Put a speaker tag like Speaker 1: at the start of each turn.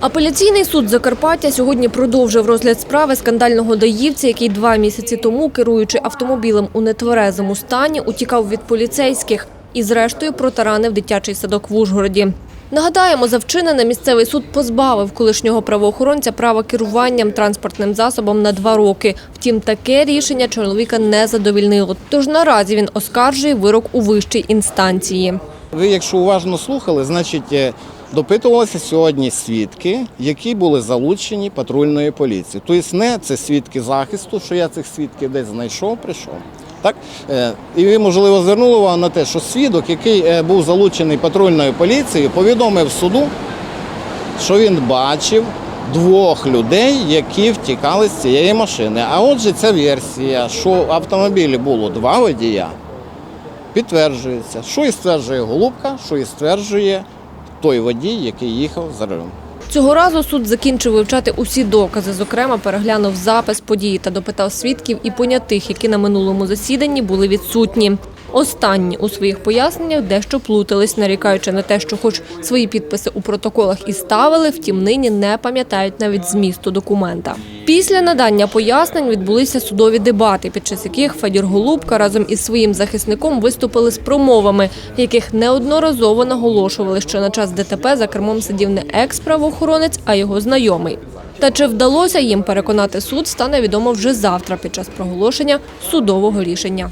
Speaker 1: Апеляційний суд Закарпаття сьогодні продовжив розгляд справи скандального даївця, який два місяці тому, керуючи автомобілем у нетверезому стані, утікав від поліцейських і зрештою протаранив дитячий садок в Ужгороді. Нагадаємо, за вчинене місцевий суд позбавив колишнього правоохоронця права керуванням транспортним засобом на два роки. Втім, таке рішення чоловіка не задовільнило. Тож наразі він оскаржує вирок у вищій інстанції.
Speaker 2: Ви, якщо уважно слухали, значить е, допитувалися сьогодні свідки, які були залучені патрульною поліцією. Тобто не це свідки захисту, що я цих свідків десь знайшов, прийшов. Так? Е, І ви, можливо, звернули увагу на те, що свідок, який е, був залучений патрульною поліцією, повідомив суду, що він бачив двох людей, які втікали з цієї машини. А отже, ця версія, що в автомобілі було два водія, підтверджується. Що і стверджує Голубка, що і стверджує той водій, який їхав за рулем.
Speaker 1: Цього разу суд закінчив вивчати усі докази. Зокрема, переглянув запис події та допитав свідків і понятих, які на минулому засіданні були відсутні. Останні у своїх поясненнях дещо плутались, нарікаючи на те, що хоч свої підписи у протоколах і ставили, втім нині не пам'ятають навіть змісту документа. Після надання пояснень відбулися судові дебати, під час яких Федір Голубка разом із своїм захисником виступили з промовами, яких неодноразово наголошували, що на час ДТП за кермом сидів не екс-правоохоронець, а його знайомий. Та чи вдалося їм переконати суд, стане відомо вже завтра під час проголошення судового рішення.